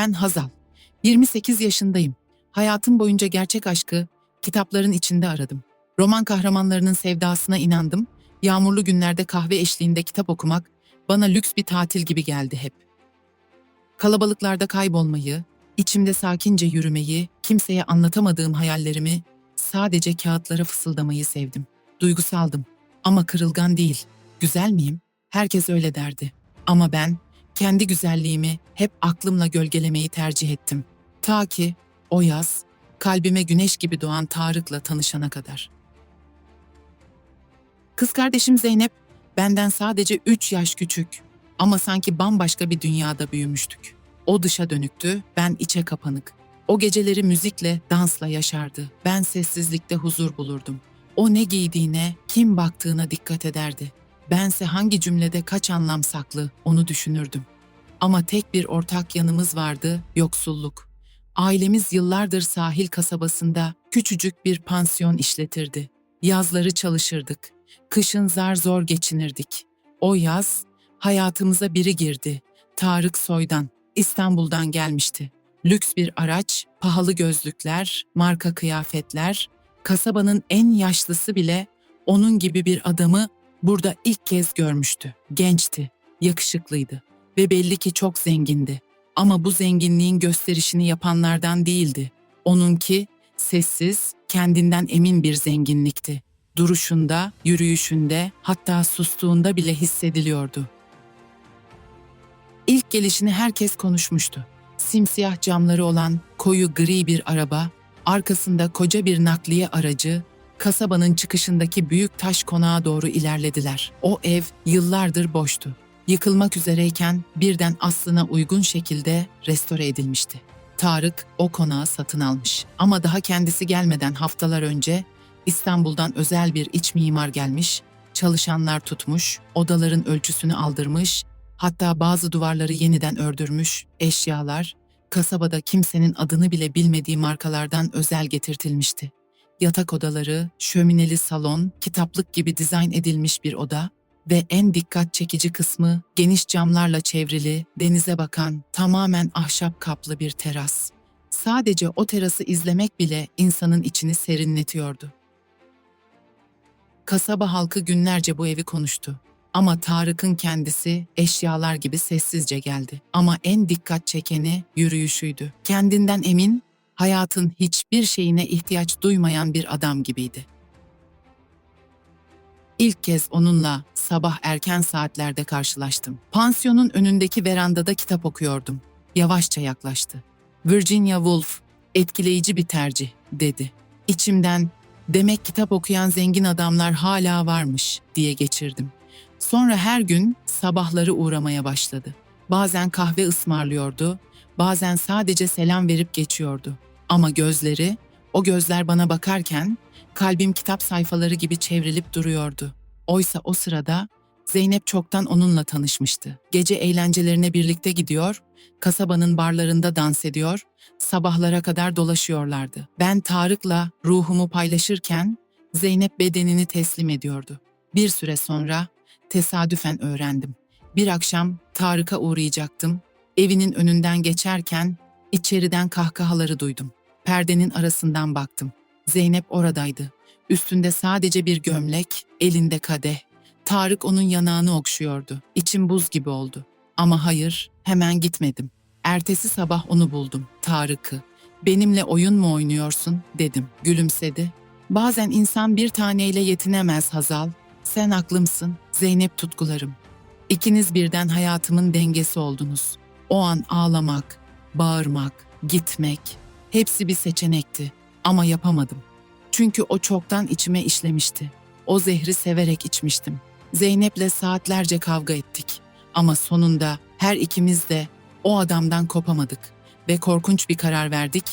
Ben Hazal. 28 yaşındayım. Hayatım boyunca gerçek aşkı kitapların içinde aradım. Roman kahramanlarının sevdasına inandım. Yağmurlu günlerde kahve eşliğinde kitap okumak bana lüks bir tatil gibi geldi hep. Kalabalıklarda kaybolmayı, içimde sakince yürümeyi, kimseye anlatamadığım hayallerimi sadece kağıtlara fısıldamayı sevdim. Duygusaldım ama kırılgan değil. Güzel miyim? Herkes öyle derdi. Ama ben kendi güzelliğimi hep aklımla gölgelemeyi tercih ettim. Ta ki o yaz kalbime güneş gibi doğan Tarık'la tanışana kadar. Kız kardeşim Zeynep benden sadece 3 yaş küçük ama sanki bambaşka bir dünyada büyümüştük. O dışa dönüktü, ben içe kapanık. O geceleri müzikle, dansla yaşardı. Ben sessizlikte huzur bulurdum. O ne giydiğine, kim baktığına dikkat ederdi. Bense hangi cümlede kaç anlam saklı onu düşünürdüm. Ama tek bir ortak yanımız vardı, yoksulluk. Ailemiz yıllardır sahil kasabasında küçücük bir pansiyon işletirdi. Yazları çalışırdık. Kışın zar zor geçinirdik. O yaz hayatımıza biri girdi. Tarık Soydan, İstanbul'dan gelmişti. Lüks bir araç, pahalı gözlükler, marka kıyafetler, kasabanın en yaşlısı bile onun gibi bir adamı burada ilk kez görmüştü. Gençti, yakışıklıydı ve belli ki çok zengindi. Ama bu zenginliğin gösterişini yapanlardan değildi. Onunki sessiz, kendinden emin bir zenginlikti. Duruşunda, yürüyüşünde, hatta sustuğunda bile hissediliyordu. İlk gelişini herkes konuşmuştu. Simsiyah camları olan koyu gri bir araba, arkasında koca bir nakliye aracı, kasabanın çıkışındaki büyük taş konağa doğru ilerlediler. O ev yıllardır boştu. Yıkılmak üzereyken birden aslına uygun şekilde restore edilmişti. Tarık o konağı satın almış. Ama daha kendisi gelmeden haftalar önce İstanbul'dan özel bir iç mimar gelmiş, çalışanlar tutmuş, odaların ölçüsünü aldırmış, hatta bazı duvarları yeniden ördürmüş, eşyalar, kasabada kimsenin adını bile bilmediği markalardan özel getirtilmişti. Yatak odaları, şömineli salon, kitaplık gibi dizayn edilmiş bir oda ve en dikkat çekici kısmı geniş camlarla çevrili, denize bakan, tamamen ahşap kaplı bir teras. Sadece o terası izlemek bile insanın içini serinletiyordu. Kasaba halkı günlerce bu evi konuştu. Ama Tarık'ın kendisi eşyalar gibi sessizce geldi. Ama en dikkat çekeni yürüyüşüydü. Kendinden emin, hayatın hiçbir şeyine ihtiyaç duymayan bir adam gibiydi. İlk kez onunla sabah erken saatlerde karşılaştım. Pansiyonun önündeki verandada kitap okuyordum. Yavaşça yaklaştı. Virginia Woolf, etkileyici bir tercih, dedi. İçimden, demek kitap okuyan zengin adamlar hala varmış, diye geçirdim. Sonra her gün sabahları uğramaya başladı. Bazen kahve ısmarlıyordu, bazen sadece selam verip geçiyordu. Ama gözleri, o gözler bana bakarken kalbim kitap sayfaları gibi çevrilip duruyordu. Oysa o sırada Zeynep çoktan onunla tanışmıştı. Gece eğlencelerine birlikte gidiyor, kasabanın barlarında dans ediyor, sabahlara kadar dolaşıyorlardı. Ben Tarık'la ruhumu paylaşırken Zeynep bedenini teslim ediyordu. Bir süre sonra tesadüfen öğrendim. Bir akşam Tarık'a uğrayacaktım. Evinin önünden geçerken içeriden kahkahaları duydum. Perdenin arasından baktım. Zeynep oradaydı. Üstünde sadece bir gömlek, elinde kadeh. Tarık onun yanağını okşuyordu. İçim buz gibi oldu. Ama hayır, hemen gitmedim. Ertesi sabah onu buldum, Tarık'ı. Benimle oyun mu oynuyorsun dedim. Gülümsedi. Bazen insan bir taneyle yetinemez Hazal. Sen aklımsın, Zeynep tutkularım. İkiniz birden hayatımın dengesi oldunuz. O an ağlamak, bağırmak, gitmek, hepsi bir seçenekti. Ama yapamadım. Çünkü o çoktan içime işlemişti. O zehri severek içmiştim. Zeynep'le saatlerce kavga ettik. Ama sonunda her ikimiz de O adamdan kopamadık ve korkunç bir karar verdik.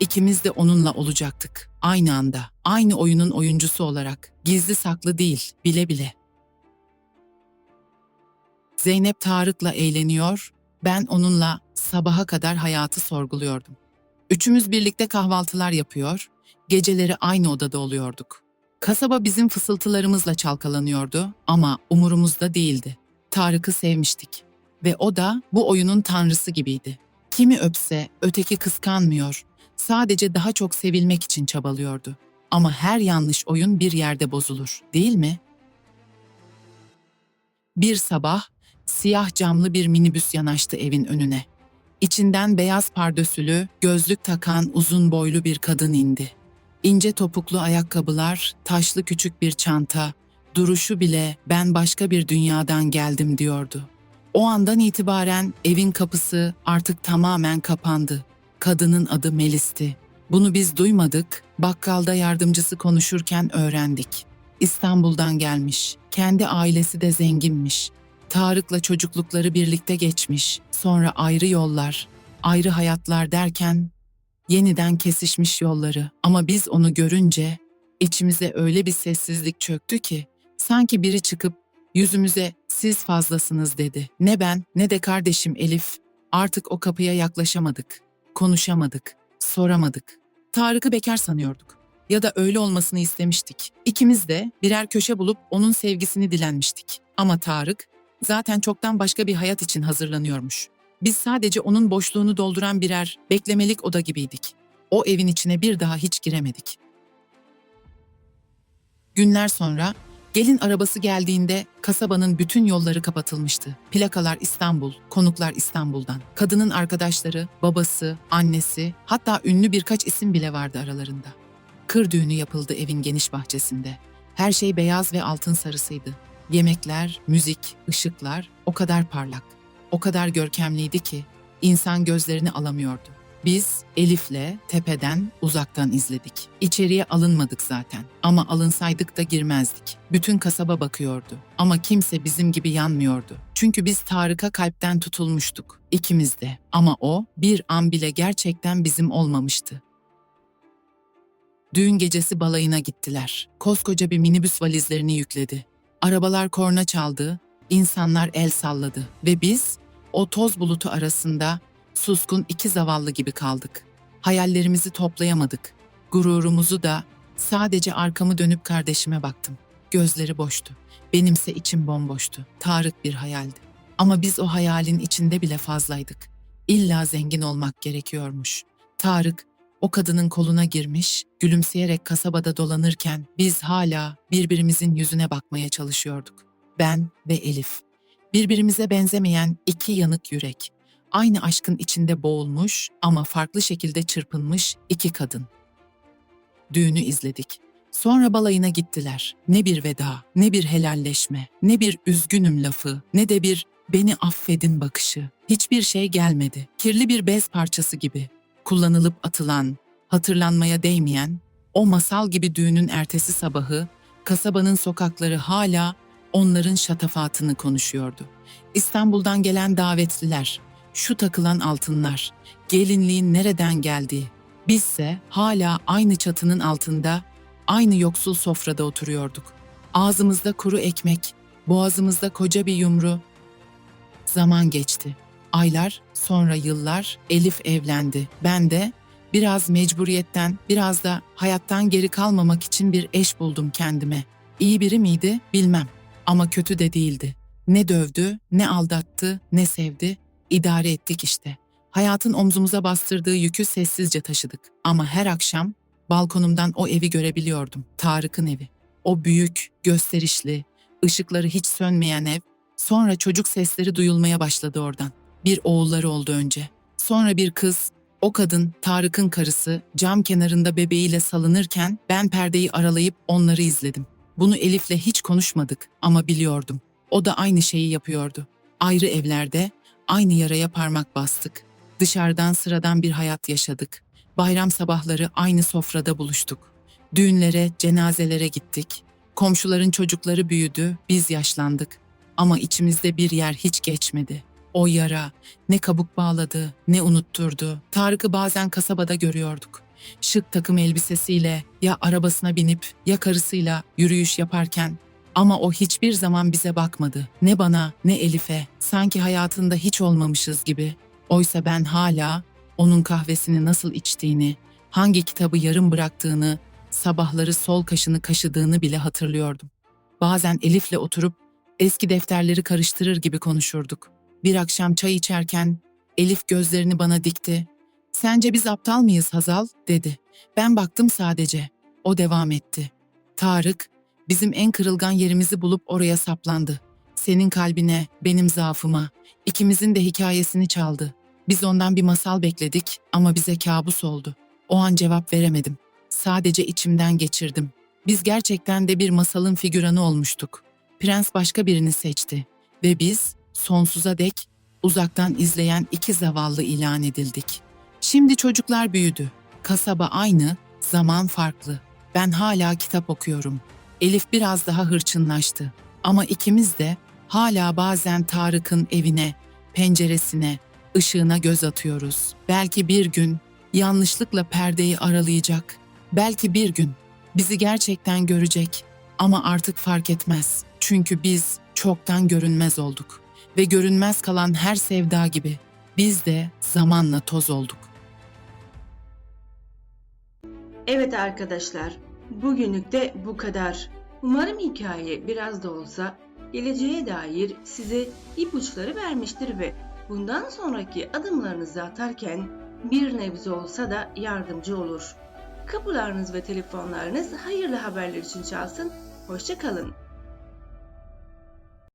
İkimiz de onunla olacaktık. Aynı anda, aynı oyunun oyuncusu olarak. Gizli saklı değil, bile bile. Zeynep Tarık'la eğleniyor, ben onunla sabaha kadar hayatı sorguluyordum. Üçümüz birlikte kahvaltılar yapıyor, geceleri aynı odada oluyorduk. Kasaba bizim fısıltılarımızla çalkalanıyordu ama umurumuzda değildi. Tarık'ı sevmiştik ve o da bu oyunun tanrısı gibiydi. Kimi öpse öteki kıskanmıyor, sadece daha çok sevilmek için çabalıyordu. Ama her yanlış oyun bir yerde bozulur, değil mi? Bir sabah siyah camlı bir minibüs yanaştı evin önüne. İçinden beyaz pardösülü, gözlük takan uzun boylu bir kadın indi. İnce topuklu ayakkabılar, taşlı küçük bir çanta, duruşu bile ben başka bir dünyadan geldim diyordu. O andan itibaren evin kapısı artık tamamen kapandı. Kadının adı Melis'ti. Bunu biz duymadık, bakkalda yardımcısı konuşurken öğrendik. İstanbul'dan gelmiş, kendi ailesi de zenginmiş. Tarık'la çocuklukları birlikte geçmiş, sonra ayrı yollar, ayrı hayatlar derken yeniden kesişmiş yolları. Ama biz onu görünce içimize öyle bir sessizlik çöktü ki sanki biri çıkıp yüzümüze siz fazlasınız dedi. Ne ben ne de kardeşim Elif artık o kapıya yaklaşamadık, konuşamadık, soramadık. Tarık'ı bekar sanıyorduk. Ya da öyle olmasını istemiştik. İkimiz de birer köşe bulup onun sevgisini dilenmiştik. Ama Tarık zaten çoktan başka bir hayat için hazırlanıyormuş. Biz sadece onun boşluğunu dolduran birer beklemelik oda gibiydik. O evin içine bir daha hiç giremedik. Günler sonra gelin arabası geldiğinde kasabanın bütün yolları kapatılmıştı. Plakalar İstanbul, konuklar İstanbul'dan. Kadının arkadaşları, babası, annesi, hatta ünlü birkaç isim bile vardı aralarında. Kır düğünü yapıldı evin geniş bahçesinde. Her şey beyaz ve altın sarısıydı. Yemekler, müzik, ışıklar o kadar parlak, o kadar görkemliydi ki insan gözlerini alamıyordu. Biz Elif'le tepeden, uzaktan izledik. İçeriye alınmadık zaten ama alınsaydık da girmezdik. Bütün kasaba bakıyordu ama kimse bizim gibi yanmıyordu. Çünkü biz Tarık'a kalpten tutulmuştuk, ikimiz de. Ama o bir an bile gerçekten bizim olmamıştı. Düğün gecesi balayına gittiler. Koskoca bir minibüs valizlerini yükledi. Arabalar korna çaldı, insanlar el salladı ve biz o toz bulutu arasında suskun iki zavallı gibi kaldık. Hayallerimizi toplayamadık. Gururumuzu da sadece arkamı dönüp kardeşime baktım. Gözleri boştu. Benimse içim bomboştu. Tarık bir hayaldi. Ama biz o hayalin içinde bile fazlaydık. İlla zengin olmak gerekiyormuş. Tarık o kadının koluna girmiş, gülümseyerek kasabada dolanırken biz hala birbirimizin yüzüne bakmaya çalışıyorduk. Ben ve Elif. Birbirimize benzemeyen iki yanık yürek. Aynı aşkın içinde boğulmuş ama farklı şekilde çırpınmış iki kadın. Düğünü izledik. Sonra balayına gittiler. Ne bir veda, ne bir helalleşme, ne bir üzgünüm lafı, ne de bir beni affedin bakışı. Hiçbir şey gelmedi. Kirli bir bez parçası gibi. Kullanılıp atılan, hatırlanmaya değmeyen, o masal gibi düğünün ertesi sabahı, kasabanın sokakları hala onların şatafatını konuşuyordu. İstanbul'dan gelen davetliler, şu takılan altınlar, gelinliğin nereden geldiği. Bizse hala aynı çatının altında, aynı yoksul sofrada oturuyorduk. Ağzımızda kuru ekmek, boğazımızda koca bir yumru. Zaman geçti. Aylar, sonra yıllar Elif evlendi. Ben de biraz mecburiyetten, biraz da hayattan geri kalmamak için bir eş buldum kendime. İyi biri miydi bilmem ama kötü de değildi. Ne dövdü, ne aldattı, ne sevdi. İdare ettik işte. Hayatın omzumuza bastırdığı yükü sessizce taşıdık. Ama her akşam balkonumdan o evi görebiliyordum. Tarık'ın evi. O büyük, gösterişli, ışıkları hiç sönmeyen ev. Sonra çocuk sesleri duyulmaya başladı oradan. Bir oğulları oldu önce. Sonra bir kız, o kadın Tarık'ın karısı cam kenarında bebeğiyle salınırken ben perdeyi aralayıp onları izledim. Bunu Elif'le hiç konuşmadık ama biliyordum. O da aynı şeyi yapıyordu. Ayrı evlerde, aynı yaraya parmak bastık. Dışarıdan sıradan bir hayat yaşadık. Bayram sabahları aynı sofrada buluştuk. Düğünlere, cenazelere gittik. Komşuların çocukları büyüdü, biz yaşlandık. Ama içimizde bir yer hiç geçmedi. O yara ne kabuk bağladı, ne unutturdu. Tarık'ı bazen kasabada görüyorduk. Şık takım elbisesiyle ya arabasına binip ya karısıyla yürüyüş yaparken ama o hiçbir zaman bize bakmadı. Ne bana ne Elif'e. Sanki hayatında hiç olmamışız gibi. Oysa ben hala onun kahvesini nasıl içtiğini, hangi kitabı yarım bıraktığını, sabahları sol kaşını kaşıdığını bile hatırlıyordum. Bazen Elif'le oturup eski defterleri karıştırır gibi konuşurduk. Bir akşam çay içerken Elif gözlerini bana dikti. Sence biz aptal mıyız Hazal? dedi. Ben baktım sadece. O devam etti. Tarık, bizim en kırılgan yerimizi bulup oraya saplandı. Senin kalbine, benim zaafıma, ikimizin de hikayesini çaldı. Biz ondan bir masal bekledik ama bize kabus oldu. O an cevap veremedim. Sadece içimden geçirdim. Biz gerçekten de bir masalın figüranı olmuştuk. Prens başka birini seçti ve biz sonsuza dek uzaktan izleyen iki zavallı ilan edildik. Şimdi çocuklar büyüdü. Kasaba aynı, zaman farklı. Ben hala kitap okuyorum. Elif biraz daha hırçınlaştı. Ama ikimiz de hala bazen Tarık'ın evine, penceresine, ışığına göz atıyoruz. Belki bir gün yanlışlıkla perdeyi aralayacak. Belki bir gün bizi gerçekten görecek ama artık fark etmez. Çünkü biz çoktan görünmez olduk ve görünmez kalan her sevda gibi biz de zamanla toz olduk. Evet arkadaşlar, bugünlük de bu kadar. Umarım hikaye biraz da olsa geleceğe dair size ipuçları vermiştir ve bundan sonraki adımlarınızı atarken bir nebze olsa da yardımcı olur. Kapılarınız ve telefonlarınız hayırlı haberler için çalsın. Hoşça kalın.